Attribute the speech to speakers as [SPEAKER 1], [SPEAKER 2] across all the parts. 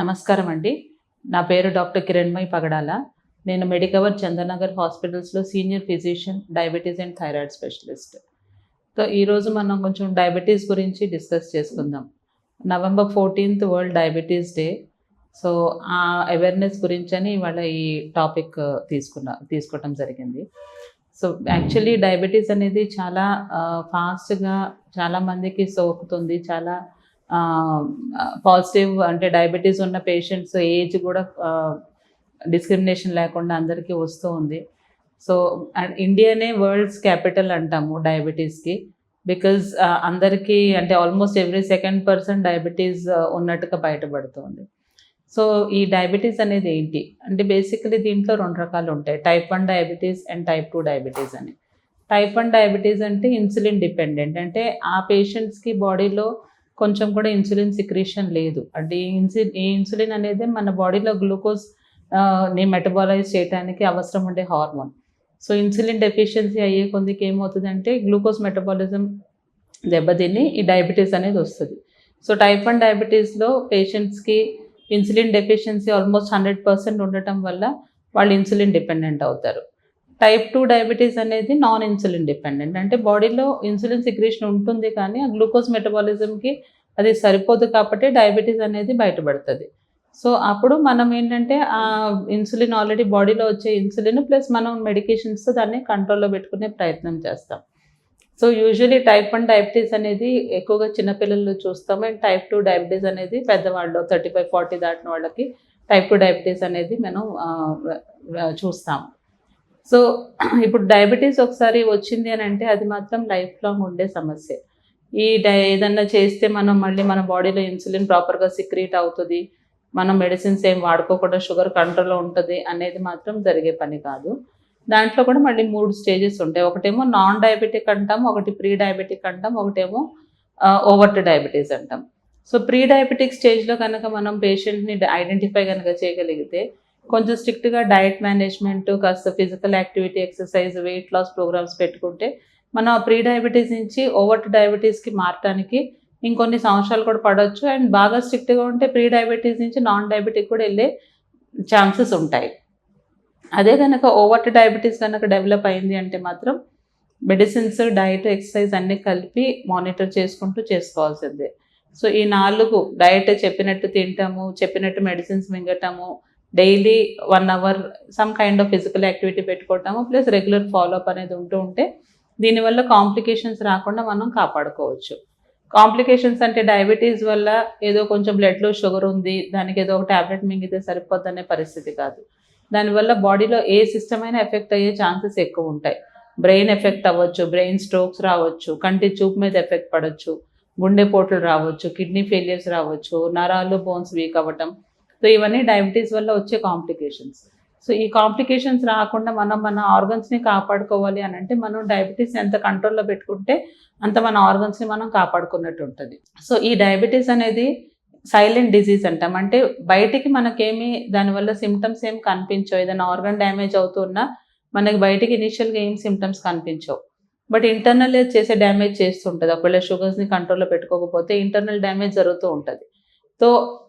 [SPEAKER 1] నమస్కారం అండి నా పేరు డాక్టర్ కిరణ్మయ్ పగడాల. నేను మెడికవర్ చందనగర్ హాస్పిటల్స్లో senior physician diabetes and thyroid specialist. So ఈరోజు మనం కొంచెం డయాబెటీస్ గురించి డిస్కస్ చేసుకుందాం. November fourteenth world diabetes day. So ఆ అవేర్నెస్ గురించి అని ఇవాళ ఈ టాపిక్ తీసుకున్న తీసుకోవటం జరిగింది. సో యాక్చువల్లీ డయాబెటీస్ అనేది చాలా ఫాస్ట్గా చాలామందికి సోకుతుంది. చాలా పాజిటివ్ అంటే డయాబెటీస్ ఉన్న పేషెంట్స్ ఏజ్ కూడా డిస్క్రిమినేషన్ లేకుండా అందరికీ వస్తూ ఉంది. సో ఇండియానే వరల్డ్స్ క్యాపిటల్ అంటాము డయాబెటీస్కి బికాజ్ అందరికీ అంటే almost every second person diabetes ఉన్నట్టుగా బయటపడుతుంది. సో ఈ డయాబెటీస్ అనేది ఏంటి? అంటే బేసికలీ దీంట్లో రెండు రకాలు ఉంటాయి. Type one diabetes and type two diabetes అని. టైప్ వన్ డయాబెటీస్ అంటే ఇన్సులిన్ డిపెండెంట్ అంటే ఆ పేషెంట్స్కి బాడీలో కొంచెం కూడా ఇన్సులిన్ సిక్రేషన్ లేదు. అంటే ఈ ఇన్సులిన్ ఈ ఇన్సులిన్ అనేది మన బాడీలో గ్లూకోజ్ని మెటబాలైజ్ చేయడానికి అవసరం ఉండే హార్మోన్. సో ఇన్సులిన్ డెఫిషియన్సీ అయ్యే కొందికి ఏమవుతుందంటే గ్లూకోజ్ మెటబాలిజం దెబ్బతిని ఈ డయాబెటీస్ అనేది వస్తుంది. సో టైప్ వన్ డయాబెటీస్లో పేషెంట్స్కి insulin deficiency almost hundred percent ఉండటం వల్ల వాళ్ళు ఇన్సులిన్ డిపెండెంట్ అవుతారు. టైప్ టూ డయాబెటీస్ అనేది నాన్ ఇన్సులిన్ డిపెండెంట్. అంటే బాడీలో ఇన్సులిన్ సిక్రేషన్ ఉంటుంది కానీ ఆ గ్లూకోజ్ మెటబాలిజంకి అది సరిపోదు కాబట్టి డయాబెటీస్ అనేది బయటపడుతుంది. సో అప్పుడు మనం ఏంటంటే ఆ ఇన్సులిన్ ఆల్రెడీ బాడీలో వచ్చే ఇన్సులిన్ ప్లస్ మనం మెడికేషన్స్తో దాన్ని కంట్రోల్లో పెట్టుకునే ప్రయత్నం చేస్తాం. So usually type one diabetes అనేది ఎక్కువగా చిన్నపిల్లల్లో చూస్తాం. అండ్ టైప్ టూ డయాబెటీస్ అనేది పెద్దవాళ్ళు థర్టీ ఫైవ్ ఫార్టీ దాటిన వాళ్ళకి టైప్ టూ డయాబెటీస్ అనేది మనం చూస్తాం. సో ఇప్పుడు డయాబెటీస్ ఒకసారి వచ్చింది అని అంటే అది మాత్రం లైఫ్ లాంగ్ ఉండే సమస్య. ఈ డై ఏదన్నా చేస్తే మనం మళ్ళీ మన బాడీలో ఇన్సులిన్ ప్రాపర్గా సిక్రీట్ అవుతుంది మనం మెడిసిన్స్ ఏం వాడుకోకుండా షుగర్ కంట్రోల్లో ఉంటుంది అనేది మాత్రం జరిగే పని కాదు. దాంట్లో కూడా మళ్ళీ మూడు స్టేజెస్ ఉంటాయి. ఒకటేమో నాన్ డయాబెటిక్ అంటాం ఒకటి ప్రీ డయాబెటిక్ అంటాం ఒకటేమో ఓవర్ట్ డయాబెటీస్ అంటాం. సో ప్రీ డయాబెటిక్ స్టేజ్లో కనుక మనం పేషెంట్ని ఐడెంటిఫై కనుక చేయగలిగితే కొంచెం స్ట్రిక్ట్గా డయట్ మేనేజ్మెంట్ కాస్త physical activity exercise weight loss programmes పెట్టుకుంటే మనం ఆ ప్రీ డయాబెటీస్ నుంచి ఓవర్ట్ డయాబెటీస్కి మారటానికి ఇంకొన్ని సంవత్సరాలు కూడా పడవచ్చు అండ్ బాగా స్ట్రిక్ట్గా ఉంటే ప్రీ డయాబెటీస్ నుంచి నాన్ డయాబెటిక్ కూడా వెళ్ళే ఛాన్సెస్ ఉంటాయి. అదే కనుక ఓవర్ట్ డయాబెటీస్ కనుక డెవలప్ అయింది అంటే మాత్రం మెడిసిన్స్ డైట్ ఎక్సర్సైజ్ అన్నీ కలిపి మానిటర్ చేసుకుంటూ చేసుకోవాల్సిందే. సో ఈ నాలుగు డైట్ చెప్పినట్టు తింటాము చెప్పినట్టు medicines మింగటము daily one hour some kind of physical activity పెట్టుకోవటము plus regular follow up అనేది ఉంటూ ఉంటే దీనివల్ల కాంప్లికేషన్స్ రాకుండా మనం కాపాడుకోవచ్చు. కాంప్లికేషన్స్ అంటే డయాబెటీస్ వల్ల ఏదో కొంచెం బ్లడ్లో షుగర్ ఉంది దానికి ఏదో ఒక ట్యాబ్లెట్ మింగితే సరిపోద్ది అనే పరిస్థితి కాదు. దానివల్ల బాడీలో ఏ సిస్టమ్ అయినా ఎఫెక్ట్ అయ్యే ఛాన్సెస్ ఎక్కువ ఉంటాయి. బ్రెయిన్ ఎఫెక్ట్ అవ్వచ్చు బ్రెయిన్ స్ట్రోక్స్ రావచ్చు కంటి చూపు మీద ఎఫెక్ట్ పడవచ్చు గుండెపోట్లు రావచ్చు కిడ్నీ ఫెయిలియర్స్ రావచ్చు నరాలు బోన్స్ వీక్ అవ్వటం సో ఇవన్నీ డయాబెటీస్ వల్ల వచ్చే కాంప్లికేషన్స్. సో ఈ కాంప్లికేషన్స్ రాకుండా మనం మన ఆర్గన్స్ని కాపాడుకోవాలి అని అంటే మనం డయాబెటీస్ ఎంత కంట్రోల్లో పెట్టుకుంటే అంత మన ఆర్గన్స్ని మనం కాపాడుకున్నట్టు ఉంటుంది. సో ఈ డయాబెటీస్ అనేది సైలెంట్ డిజీజ్ అంటాం. అంటే బయటికి మనకేమీ దానివల్ల సిమ్టమ్స్ ఏం కనిపించవు. ఏదైనా ఆర్గన్ డ్యామేజ్ అవుతున్నా మనకి బయటికి ఇనిషియల్గా ఏం సిమ్టమ్స్ కనిపించవు. బట్ ఇంటర్నల్ చేసే డ్యామేజ్ చేస్తుంటుంది. ఒకవేళ షుగర్స్ని కంట్రోల్లో పెట్టుకోకపోతే ఇంటర్నల్ డ్యామేజ్ జరుగుతూ ఉంటుంది. So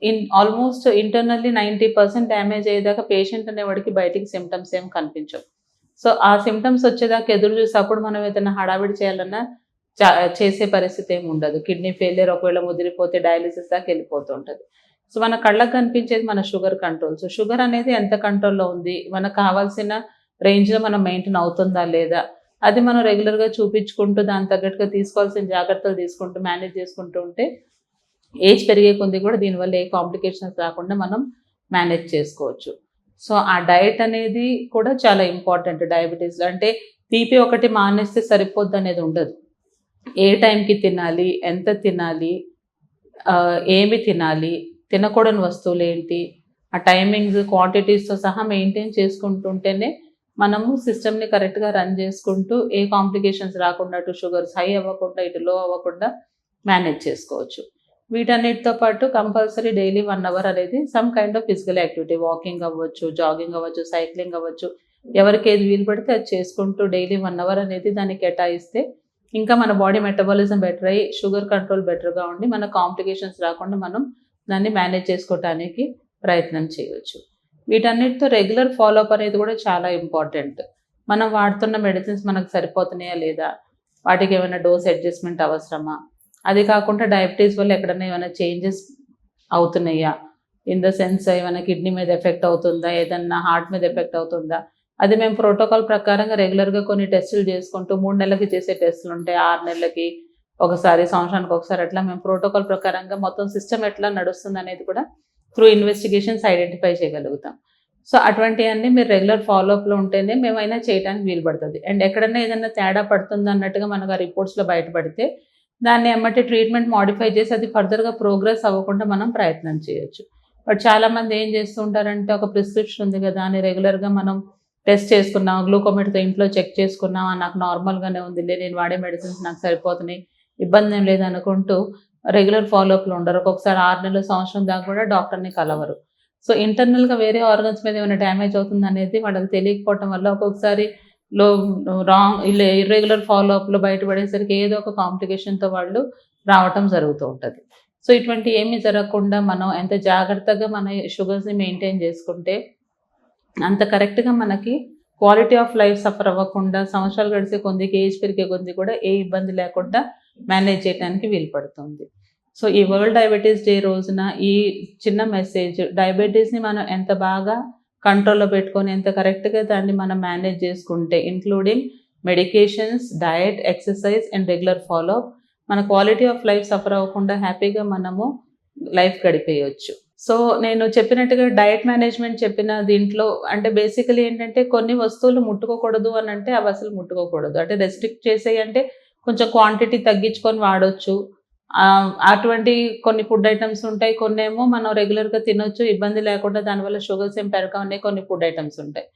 [SPEAKER 1] in almost internally ninety percent damage అయ్యేదాకా పేషెంట్ అనేవాడికి బయటికి సిమ్టమ్స్ ఏం కనిపించవు. సో ఆ సిమ్టమ్స్ వచ్చేదాకా ఎదురు చూసి అప్పుడు మనం ఏదైనా హడావిడి చేయాలన్నా చేసే పరిస్థితి ఏమి ఉండదు. కిడ్నీ ఫెయిలియర్ ఒకవేళ ముదిరిపోతే డయాలిసిస్ దాకా వెళ్ళిపోతుంటుంది సో మన కళ్ళకు కనిపించేది మన షుగర్ కంట్రోల్. సో షుగర్ అనేది ఎంత కంట్రోల్లో ఉంది? మనకు కావాల్సిన రేంజ్లో మనం మెయింటైన్ అవుతుందా లేదా? అది మనం రెగ్యులర్గా చూపించుకుంటూ దాని తగ్గట్టుగా తీసుకోవాల్సిన జాగ్రత్తలు తీసుకుంటూ మేనేజ్ చేసుకుంటూ ఉంటే ఏజ్ పెరిగే కొద్ది కూడా దీనివల్ల ఏ కాంప్లికేషన్స్ రాకుండా మనం మేనేజ్ చేసుకోవచ్చు. సో ఆ డయట్ అనేది కూడా చాలా ఇంపార్టెంట్ డయాబెటీస్లో. అంటే తీపి ఒకటి మానేస్తే సరిపోద్ది అనేది ఉండదు. ఏ టైంకి తినాలి ఎంత తినాలి ఏమి తినాలి తినకూడని వస్తువులు ఏంటి ఆ టైమింగ్స్ క్వాంటిటీస్తో సహా మెయింటైన్ చేసుకుంటుంటేనే మనము సిస్టమ్ని కరెక్ట్గా రన్ చేసుకుంటూ ఏ కాంప్లికేషన్స్ రాకుండా అటు షుగర్స్ హై అవ్వకుండా ఇటు లో అవ్వకుండా మేనేజ్ చేసుకోవచ్చు. వీటన్నిటితో పాటు కంపల్సరీ డైలీ వన్ అవర్ అనేది some kind of physical activity walking అవ్వచ్చు జాగింగ్ అవ్వచ్చు సైక్లింగ్ అవ్వచ్చు. ఎవరికి ఏది వీలు పడితే అది చేసుకుంటూ డైలీ వన్ అవర్ అనేది దాన్ని కేటాయిస్తే ఇంకా మన బాడీ మెటబాలిజం బెటర్ అయ్యి షుగర్ కంట్రోల్ బెటర్గా ఉండి మన కాంప్లికేషన్స్ రాకుండా మనం దాన్ని మేనేజ్ చేసుకోవటానికి ప్రయత్నం చేయవచ్చు వీటన్నిటితో రెగ్యులర్ ఫాలోఅప్ అనేది కూడా చాలా ఇంపార్టెంట్. మనం వాడుతున్న మెడిసిన్స్ మనకు సరిపోతున్నాయా లేదా? వాటికి ఏమైనా డోస్ అడ్జస్ట్మెంట్ అవసరమా? అది కాకుండా డయాబెటీస్ వల్ల ఎక్కడైనా ఏమైనా చేంజెస్ అవుతున్నాయా? ఇన్ ద సెన్స్ ఏమైనా కిడ్నీ మీద ఎఫెక్ట్ అవుతుందా? ఏదన్నా హార్ట్ మీద ఎఫెక్ట్ అవుతుందా? అది మేము ప్రోటోకాల్ ప్రకారంగా రెగ్యులర్గా కొన్ని టెస్టులు చేసుకుంటూ మూడు నెలలకి చేసే టెస్టులు ఉంటాయి. ఆరు నెలలకి ఒకసారి సంవత్సరానికి ఒకసారి అట్లా మేము ప్రోటోకాల్ ప్రకారంగా మొత్తం సిస్టమ్ ఎట్లా నడుస్తుంది అనేది కూడా త్రూ ఇన్వెస్టిగేషన్స్ ఐడెంటిఫై చేయగలుగుతాం. సో అటువంటివన్నీ మీరు రెగ్యులర్ ఫాలోఅప్లో ఉంటేనే మేమైనా చేయడానికి వీలు పడుతుంది అండ్ ఎక్కడైనా ఏదైనా తేడా పడుతుంది అన్నట్టుగా మనకు ఆ రిపోర్ట్స్లో బయటపడితే దాన్ని ఏమంటే ట్రీట్మెంట్ మాడిఫై చేసి అది ఫర్దర్గా ప్రోగ్రెస్ అవ్వకుండా మనం ప్రయత్నం చేయొచ్చు. బట్ చాలామంది ఏం చేస్తుంటారంటే ఒక ప్రిస్క్రిప్షన్ ఉంది కదా అని రెగ్యులర్గా మనం టెస్ట్ చేసుకున్నాం గ్లూకోమీటర్తో ఇంట్లో చెక్ చేసుకున్నాం నాకు నార్మల్గానే ఉంది లే నేను వాడే మెడిసిన్స్ నాకు సరిపోతున్నాయి ఇబ్బంది ఏం లేదు అనుకుంటూ రెగ్యులర్ ఫాలోఅప్లో ఉండరు. ఒక్కొక్కసారి ఆరు నెలల సంవత్సరం దాకా కూడా డాక్టర్ని కలవరు. సో ఇంటర్నల్గా వేరే ఆర్గన్స్ మీద ఏమైనా డ్యామేజ్ అవుతుంది అనేది వాళ్ళకి తెలియకపోవటం వల్ల ఒక్కొక్కసారి లో రాంగ్ ఇలా ఇర్రెగ్యులర్ ఫాలోఅప్లో బయటపడేసరికి ఏదో ఒక కాంప్లికేషన్తో వాళ్ళు రావటం జరుగుతూ ఉంటుంది. సో ఇటువంటి ఏమీ జరగకుండా మనం ఎంత జాగ్రత్తగా మన షుగర్స్ని మెయింటైన్ చేసుకుంటే అంత కరెక్ట్గా మనకి క్వాలిటీ ఆఫ్ లైఫ్ సఫర్ అవ్వకుండా సంవత్సరాలు గడిచే కొద్దికి ఏజ్ పెరిగే కొద్ది కూడా ఏ ఇబ్బంది లేకుండా మేనేజ్ చేయడానికి వీలు పడుతుంది సో ఈ వరల్డ్ డయాబెటీస్ డే రోజున ఈ చిన్న మెసేజ్ డయాబెటీస్ని మనం ఎంత బాగా కంట్రోల్లో పెట్టుకొని ఎంత కరెక్ట్గా దాన్ని మనం మేనేజ్ చేసుకుంటే including medications diet exercise and regular follow మన క్వాలిటీ ఆఫ్ లైఫ్ సఫర్ అవ్వకుండా హ్యాపీగా మనము లైఫ్ గడిపేయచ్చు. సో నేను చెప్పినట్టుగా డయట్ మేనేజ్మెంట్ చెప్పిన దీంట్లో అంటే బేసికలీ ఏంటంటే కొన్ని వస్తువులు ముట్టుకోకూడదు అని అంటే అవి అసలు ముట్టుకోకూడదు. అంటే రెస్ట్రిక్ట్ చేసేయంటే కొంచెం క్వాంటిటీ తగ్గించుకొని వాడొచ్చు. అటువంటి కొన్ని ఫుడ్ ఐటమ్స్ ఉంటాయి కొన్ని ఏమో మనం రెగ్యులర్గా తినొచ్చు ఇబ్బంది లేకుండా దానివల్ల షుగర్స్ ఏం పెరగనే కొన్ని ఫుడ్ ఐటమ్స్ ఉంటాయి.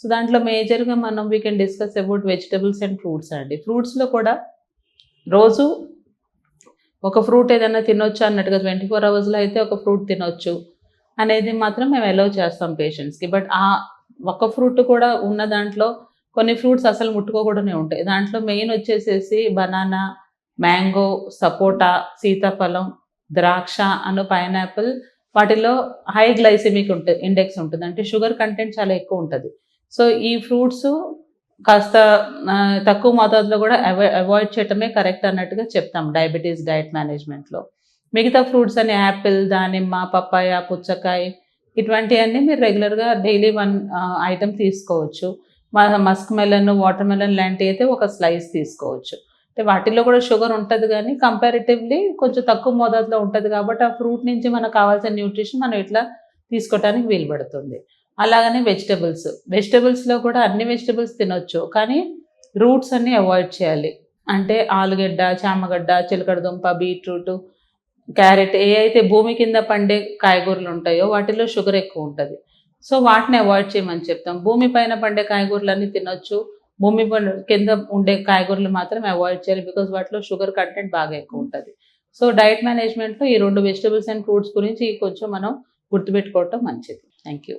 [SPEAKER 1] సో దాంట్లో మేజర్గా మనం we can discuss about vegetables and fruits అండి. ఫ్రూట్స్లో కూడా రోజు ఒక ఫ్రూట్ ఏదైనా తినొచ్చు అన్నట్టుగా ట్వంటీ ఫోర్ అవర్స్లో అయితే ఒక ఫ్రూట్ తినొచ్చు అనేది మాత్రం మేము అలౌ చేస్తాం పేషెంట్స్కి బట్ ఆ ఒక ఫ్రూట్ కూడా ఉన్న దాంట్లో కొన్ని ఫ్రూట్స్ అసలు ముట్టుకోకూడనే ఉంటాయి. దాంట్లో మెయిన్ వచ్చేసేసి బనానా మ్యాంగో సపోటా సీతాఫలం ద్రాక్ష అను పైనాపిల్ వాటిలో హై గ్లైసెమిక్ ఉంటుంది ఇండెక్స్ ఉంటుంది. అంటే షుగర్ కంటెంట్ చాలా ఎక్కువ ఉంటుంది. సో ఈ ఫ్రూట్స్ కాస్త తక్కువ మోతాదులో కూడా అవాయిడ్ అవాయిడ్ చేయటమే కరెక్ట్ అన్నట్టుగా చెప్తాం డయాబెటీస్ డైట్ మేనేజ్మెంట్లో మిగతా ఫ్రూట్స్ అని యాపిల్ దానిమ్మ పప్పాయ పుచ్చకాయ ఇటువంటివన్నీ మీరు రెగ్యులర్గా డైలీ వన్ ఐటెం తీసుకోవచ్చు. మస్క్ మెలన్ వాటర్ మెలన్ లాంటివి అయితే ఒక స్లైస్ తీసుకోవచ్చు. వాటిల్లో కూడా షుగర్ ఉంటుంది కానీ కంపారిటివ్లీ కొంచెం తక్కువ మోతాదులో ఉంటుంది కాబట్టి ఆ ఫ్రూట్ నుంచి మనకు కావాల్సిన న్యూట్రిషన్ మనం ఇట్లా తీసుకోవడానికి వీలు పడుతుంది అలాగనే వెజిటబుల్స్. వెజిటబుల్స్లో కూడా అన్ని వెజిటబుల్స్ తినొచ్చు కానీ రూట్స్ అన్ని అవాయిడ్ చేయాలి. అంటే ఆలుగడ్డ చామగడ్డ చిలకడ దుంప బీట్రూట్ క్యారెట్ ఏ అయితే భూమి కింద పండే కాయగూరలు ఉంటాయో వాటిలో షుగర్ ఎక్కువ ఉంటుంది. సో వాటిని అవాయిడ్ చేయమని చెప్తాం. భూమి పైన పండే కాయగూరలన్నీ తినొచ్చు. భూమి పండు కింద ఉండే కాయగూరలు మాత్రం అవాయిడ్ చేయాలి బికాజ్ వాటిలో షుగర్ కంటెంట్ బాగా ఎక్కువ ఉంటుంది. సో డైట్ మేనేజ్మెంట్లో ఈ రెండు వెజిటబుల్స్ అండ్ ఫ్రూట్స్ గురించి కొంచెం మనం గుర్తుపెట్టుకోవటం మంచిది. Thank you